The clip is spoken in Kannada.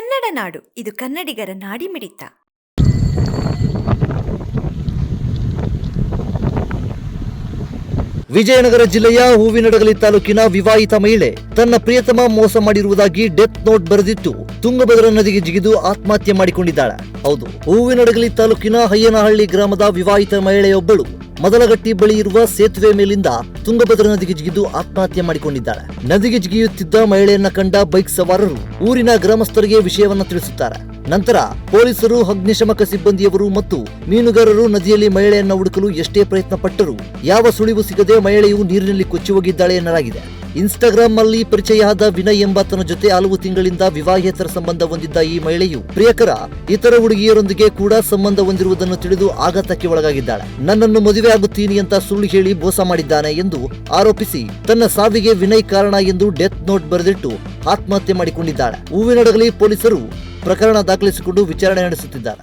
ಕನ್ನಡ ನಾಡು. ಇದು ಕನ್ನಡಿಗರ ನಾಡಿಮಿಡಿತ ವಿಜಯನಗರ ಜಿಲ್ಲೆಯ ಹೂವಿನಡಗಲಿ ತಾಲೂಕಿನ ವಿವಾಹಿತ ಮಹಿಳೆ ತನ್ನ ಪ್ರಿಯತಮ ಮೋಸ ಮಾಡಿರುವುದಾಗಿ ಡೆತ್ ನೋಟ್ ಬರೆದಿತ್ತು ತುಂಗಭದ್ರಾ ನದಿಗೆ ಜಿಗಿದು ಆತ್ಮಹತ್ಯೆ ಮಾಡಿಕೊಂಡಿದ್ದಾಳೆ. ಹೌದು, ಹೂವಿನಡಗಲಿ ತಾಲೂಕಿನ ಹಯ್ಯನಹಳ್ಳಿ ಗ್ರಾಮದ ವಿವಾಹಿತ ಮಹಿಳೆಯೊಬ್ಬಳು ಮೊದಲಗಟ್ಟಿ ಬಳಿ ಇರುವ ಸೇತುವೆ ಮೇಲಿಂದ ತುಂಗಭದ್ರಾ ನದಿಗೆ ಜಿಗಿದು ಆತ್ಮಹತ್ಯೆ ಮಾಡಿಕೊಂಡಿದ್ದಾಳೆ. ನದಿಗೆ ಜಿಗಿಯುತ್ತಿದ್ದ ಮಹಿಳೆಯನ್ನ ಕಂಡ ಬೈಕ್ ಸವಾರರು ಊರಿನ ಗ್ರಾಮಸ್ಥರಿಗೆ ವಿಷಯವನ್ನ ತಿಳಿಸುತ್ತಾರೆ. ನಂತರ ಪೊಲೀಸರು, ಅಗ್ನಿಶಮಕ ಸಿಬ್ಬಂದಿಯವರು ಮತ್ತು ಮೀನುಗಾರರು ನದಿಯಲ್ಲಿ ಮಹಿಳೆಯನ್ನ ಹುಡುಕಲು ಎಷ್ಟೇ ಪ್ರಯತ್ನ ಪಟ್ಟರೂ ಯಾವ ಸುಳಿವು ಸಿಗದೆ ಮಹಿಳೆಯು ನೀರಿನಲ್ಲಿ ಕೊಚ್ಚಿ ಹೋಗಿದ್ದಾಳೆ ಎನ್ನಲಾಗಿದೆ. ಇನ್ಸ್ಟಾಗ್ರಾಂ ಅಲ್ಲಿ ಪರಿಚಯ ಆದ ವಿನಯ್ ಎಂಬಾತನ ಜೊತೆ ಹಲವು ತಿಂಗಳಿಂದ ವಿವಾಹೇತರ ಸಂಬಂಧ ಹೊಂದಿದ್ದ ಈ ಮಹಿಳೆಯು ಪ್ರಿಯಕರ, ಇತರ ಹುಡುಗಿಯರೊಂದಿಗೆ ಕೂಡ ಸಂಬಂಧ ಹೊಂದಿರುವುದನ್ನು ತಿಳಿದು ಆಘಾತಕ್ಕೆ ಒಳಗಾಗಿದ್ದಾಳೆ. ನನ್ನನ್ನು ಮದುವೆ ಆಗುತ್ತೀನಿ ಅಂತ ಸುಳ್ಳು ಹೇಳಿ ಮೋಸ ಮಾಡಿದ್ದಾನೆ ಎಂದು ಆರೋಪಿಸಿ ತನ್ನ ಸಾವಿಗೆ ವಿನಯ್ ಕಾರಣ ಎಂದು ಡೆತ್ ನೋಟ್ ಬರೆದಿಟ್ಟು ಆತ್ಮಹತ್ಯೆ ಮಾಡಿಕೊಂಡಿದ್ದಾಳೆ. ಹೂವಿನಡಗಲಿ ಪೊಲೀಸರು ಪ್ರಕರಣ ದಾಖಲಿಸಿಕೊಂಡು ವಿಚಾರಣೆ ನಡೆಸುತ್ತಿದ್ದಾರೆ.